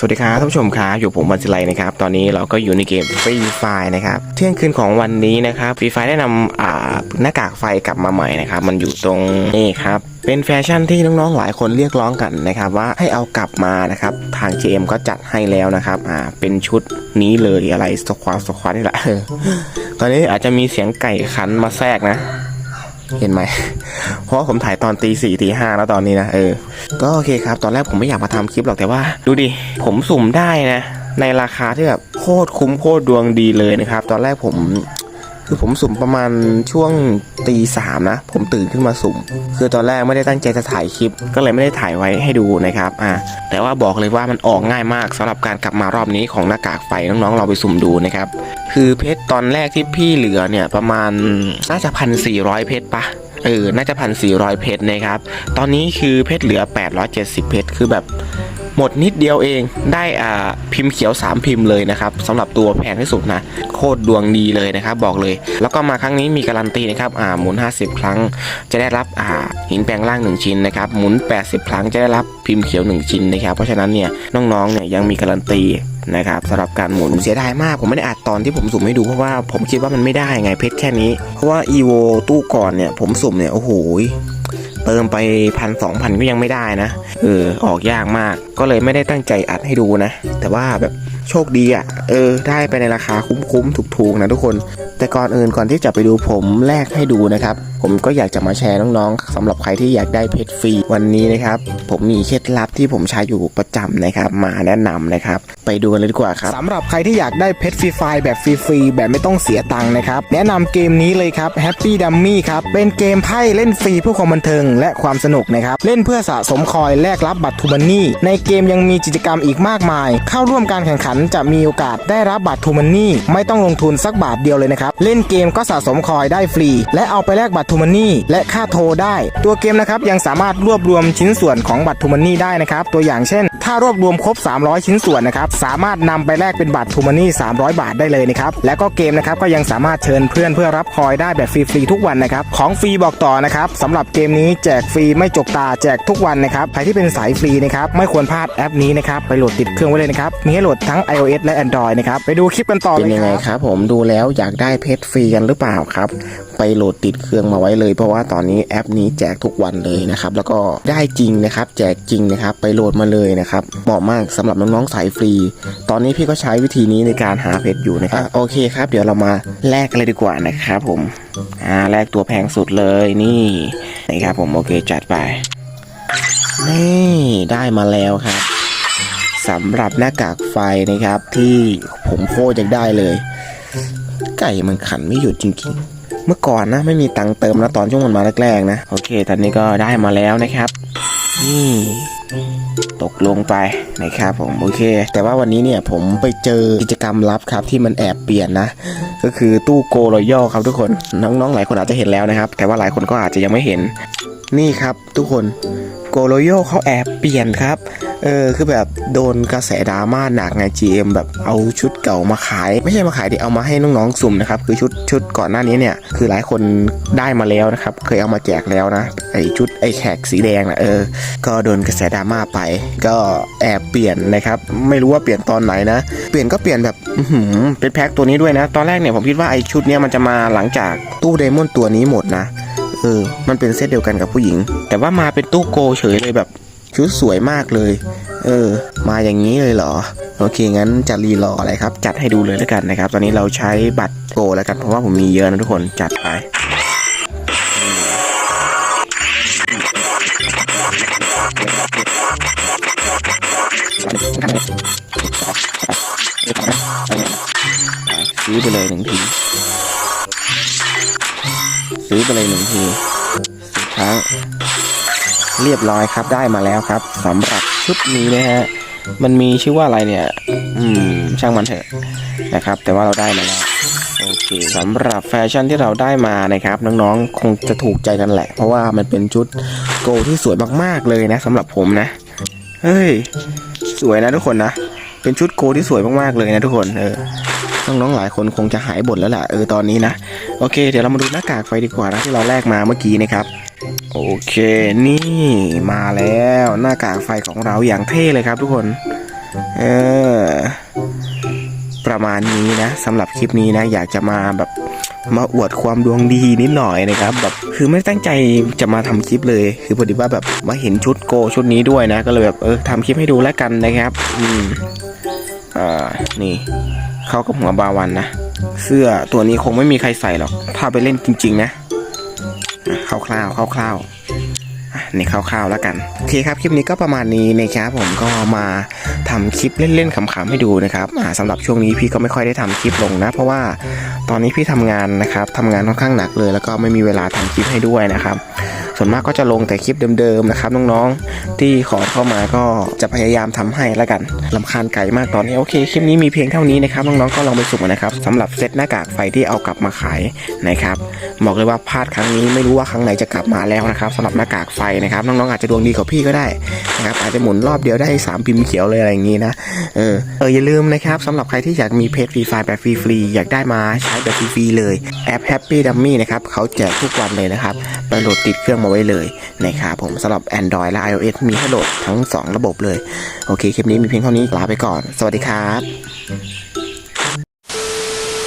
สวัสดีครับท่านผู้ชมครับอยู่ผมวันศิไลนะครับ ตอนนี้เราก็อยู่ในเกมฟรีไฟนะครับ เที่ยงคืนของวันนี้นะครับฟรีไฟได้นำอ่าหน้ากากไฟกลับมาใหม่นะครับ มันอยู่ตรงนี่ครับเป็นแฟชั่นที่น้องๆ หลายคนเรียกร้องกันนะครับว่าให้เอากลับมานะครับทาง GM ก็จัดให้แล้วนะครับอ่าเป็นชุดนี้เลยอะไรสควอตสควอตนี่แหละตอนนี้อาจจะมีเสียงไก่ขันมาแทรกนะ เห็นไหม เพราะผมถ่ายตอนตีสี่ตีห้าแล้วตอนนี้นะ เออ ก็โอเคครับ ตอนแรกผมไม่อยากมาทำคลิปหรอกแต่ว่า ดูดิ ผมสุ่มได้นะ ในราคาที่แบบโคตรคุ้มโคตรดวงดีเลยนะครับ ตอนแรกผม คือผมสุ่มประมาณช่วงตีสามนะ ผมตื่นขึ้นมาสุ่ม คือตอนแรกไม่ได้ตั้งใจจะถ่ายคลิป ก็เลยไม่ได้ถ่ายไว้ให้ดูนะครับอ่าแต่ว่าบอกเลยว่ามันออกง่ายมากสำหรับการกลับมารอบนี้ของหน้ากากไฟน้องๆเราไปสุ่มดูนะครับคือเพชรตอนแรกที่พี่เหลือเนี่ยประมาณน่าจะพันสี่ร้อยเพชรปะเออน่าจะพันสี่ร้อยเพชรนะครับตอนนี้คือเพชรเหลือ 870 เพชรคือแบบ หมดนิดเดียวเองได้อ่าพิมพ์เขียว 3 พิมพ์เลยนะครับสำหรับตัวแพงที่สุดนะโคตรดวงดีเลยนะครับบอกเลย แล้วก็มาครั้งนี้มีการันตีนะครับอ่าหมุน 50 ครั้ง จะได้รับอ่าหินแปลงร่าง 1 ชิ้นนะครับหมุน 80 ครั้งจะได้รับพิมพ์เขียว 1 ชิ้นนะครับเพราะฉะนั้นเนี่ยน้องๆเนี่ยยังมีการันตีนะครับสำหรับการหมุนผมเสียดายมาก ผมไม่ได้อัดตอนที่ผมสุ่มให้ดูเพราะว่าผมคิดว่ามันไม่ได้ไงเพชรแค่นี้ เพราะว่า EVO ตู้ก่อนเนี่ยผมสุ่มเนี่ยโอ้โห เติมไปพันสองพันก็ยังไม่ได้นะ เออ ออกยากมาก ก็เลยไม่ได้ตั้งใจอัดให้ดูนะ แต่ว่าแบบ โชคดีอะ่ะ เออ ได้ไปในราคาคุ้มๆถูกๆนะทุกคน แต่ก่อนอื่นก่อนที่จะไปดูผมแลกให้ดูนะครับ ผมก็อยากจะมาแชร์น้องๆสำหรับใครที่อยากได้เพชรฟรีวันนี้นะครับ ผมมีเคล็ดลับที่ผมใช้อยู่ประจำนะครับ มาแนะนำนะครับ ไปดูกันเลยดีกว่าครับสำหรับใครที่อยากได้เพชรฟรีไฟล์แบบฟรีๆแบบไม่ต้องเสียตังค์นะครับ แนะนำเกมนี้เลยครับ Happy Dummy ครับ เป็นเกมไพ่เล่นฟรีเพื่อความบันเทิงและความสนุกนะครับ เล่นเพื่อสะสมคอยแลกรับบัตรทูมันนี่ในเกมยังมีกิจกรรมอีกมากมาย เข้าร่วมการแข่งขันจะมีโอกาสได้รับบัตรทูมันนี่ไม่ต้องลงทุนสักบาทเดียวเลยนะครับ เล่นเกมก็สะสมคอยได้ฟรี และเอาไปแลกบัตรทูมันนี่และค่าโทรได้ ตัวเกมนะครับยังสามารถรวบรวมชิ้นส่วนของบัตรทูมันนี่ได้นะครับตัวอย่างเช่น ถ้ารวบรวมครบ 300 ชิ้นส่วนนะครับสามารถนำไปแลกเป็นบัตรทูมานี่300 บาทได้เลยนะครับแล้วก็เกมนะครับก็ยังสามารถเชิญเพื่อนเพื่อรับคอยได้แบบฟรีๆทุกวันนะครับของฟรีบอกต่อนะครับสำหรับเกมนี้แจกฟรีไม่จกตาแจกทุกวันนะครับใครที่เป็นสายฟรีนะครับไม่ควรพลาดแอปนี้นะครับไปโหลดติดเครื่องไว้เลยนะครับมีให้โหลดทั้ง iOS และ Android นะครับไปดูคลิปกันต่อเป็นยังไงครับผมดูแล้วอยากได้เพชรฟรีกันหรือเปล่าครับ ไปโหลดติดเครื่องมาไว้เลย เพราะว่าตอนนี้แอปนี้แจกทุกวันเลยนะครับแล้วก็ได้จริงนะครับ แจกจริงนะครับ ไปโหลดมาเลยนะครับเหมาะมากสำหรับน้องๆสายฟรี ตอนนี้พี่ก็ใช้วิธีนี้ในการหาเพชรอยู่นะครับโอเคครับ เดี๋ยวเรามาแลกเลยดีกว่านะครับผมอ่าแลกตัวแพงสุดเลยนี่นี่ครับผมโอเคจัดไปนี่ได้มาแล้วครับสำหรับหน้ากากไฟนะครับที่ผมโคตรอยากได้เลย ไก่มันขันไม่หยุดจริงๆ เมื่อก่อนนะไม่มีตังเติมนะตอนช่วงมันมาแรกๆนะโอเค ตอนนี้ก็ได้มาแล้วนะครับนี่ตกลงไปนะครับผมโอเค แต่ว่าวันนี้เนี่ยผมไปเจอกิจกรรมลับครับที่มันแอบเปลี่ยนนะ ก็คือตู้โกรอยครับทุกคนน้องๆหลายคนอาจจะเห็นแล้วนะครับ แต่ว่าหลายคนก็อาจจะยังไม่เห็นนี่ครับทุกคน โกโรโยเขาแอบเปลี่ยนครับ เออคือแบบโดนกระแสดราม่าหนักไง GM แบบเอาชุดเก่ามาขาย ไม่ใช่มาขายดิเอามาให้น้องๆสุ่มนะครับ คือชุดชุดก่อนหน้านี้เนี่ย คือหลายคนได้มาแล้วนะครับ เคยเอามาแจกแล้วนะ ไอชุดไอแขกสีแดงนะเออ ก็โดนกระแสดราม่าไป ก็แอบเปลี่ยนนะครับ ไม่รู้ว่าเปลี่ยนตอนไหนนะ เปลี่ยนก็เปลี่ยนแบบอืเป็นแพ็คตัวนี้ด้วยนะ ตอนแรกเนี่ยผมคิดว่าไอชุดเนี้ยมันจะมาหลังจากตู้ไดมอนตัวนี้หมดนะ เออ มันเป็นเซตเดียวกันกับผู้หญิง แต่ว่ามาเป็นตู้โกเฉยเลยแบบชุดสวยมากเลย เออ มาอย่างนี้เลยเหรอ โอเค งั้นจะรีรออะไรครับ จัดให้ดูเลยแล้วกันนะครับ ตอนนี้เราใช้บัตรโกแล้วกัน เพราะว่าผมมีเยอะนะทุกคน จัดไป ซื้อไปเลยหนึ่งทีสิบครั้ง เรียบร้อยครับได้มาแล้วครับสำหรับชุดนี้นะฮะมันมีชื่อว่าอะไรเนี่ย อืม ช่างมันเถอะนะครับ แต่ว่าเราได้มาแล้วโอเคสำหรับแฟชั่นที่เราได้มานะครับ น้องๆ คงจะถูกใจกันแหละ เพราะว่ามันเป็นชุดโกที่สวยมากๆเลยนะสำหรับผมนะ เฮ้ย สวยนะทุกคนนะ เป็นชุดโกที่สวยมากๆเลยนะทุกคนเออ น้องๆหลายคนคงจะหายบ่นแล้วแหละเออตอนนี้นะโอเค เดี๋ยวเรามาดูหน้ากากไฟดีกว่านะที่เราแลกมาเมื่อกี้นะครับโอเคนี่มาแล้วหน้ากากไฟของเราอย่างเท่เลยครับทุกคนเออประมาณนี้นะสำหรับคลิปนี้นะ อยากจะมาแบบมาอวดความดวงดีนิดหน่อยนะครับแบบคือไม่ตั้งใจจะมาทำคลิปเลย คือพอดีว่าแบบมาเห็นชุดโกชุดนี้ด้วยนะ ก็เลยแบบเออทำคลิปให้ดูแล้วกันนะครับ อืมอ่านี่ เข้ากับหัวบาวันนะ เสื้อตัวนี้คงไม่มีใครใส่หรอก ถ้าไปเล่นจริง ๆ นะคร่าวๆคร่าวๆ นี่คร่าวๆแล้วกันโอเคครับคลิปนี้ก็ประมาณนี้นะครับผมก็มาทำคลิปเล่นๆขำๆให้ดูนะครับอ่าสำหรับช่วงนี้พี่ก็ไม่ค่อยได้ทำคลิปลงนะ เพราะว่าตอนนี้พี่ทำงานนะครับทำงานค่อนข้างหนักเลย แล้วก็ไม่มีเวลาทำคลิปให้ด้วยนะครับส่วนมากก็จะลงแต่คลิปเดิมๆนะครับน้องๆที่ขอเข้ามาก็จะพยายามทำให้แล้วกันลำคาญไก่มากตอนนี้โอเคคลิปนี้มีเพียงเท่านี้นะครับน้องๆก็ลองไปสุ่มนะครับสำหรับเซตหน้ากากไฟที่เอากลับมาขายนะครับบอกเลยว่าพลาดครั้งนี้ไม่รู้ว่าครั้งไหนจะกลับมาแล้วนะครับสำหรับหน้ากากไฟนะครับน้องๆอาจจะดวงดีกว่าพี่ก็ได้นะครับอาจจะหมุนรอบเดียวได้สามพิมพ์เขียวเลยอะไรอย่างนี้นะเออเอออย่าลืมนะครับสำหรับใครที่อยากมีเพจฟรีไฟแบบฟรีๆอยากได้มาใช้แบบฟรีๆเลยแอป Happy Dummy นะครับเขาแจกทุกวันเลยนะครับไปโหลดติดเครื่องมาไว้เลยนะครับผมสำหรับ Android และ iOS มีให้โหลดทั้ง 2 ระบบเลย โอเคคลิปนี้มีเพียงเท่านี้ลาไปก่อน สวัสดีครับ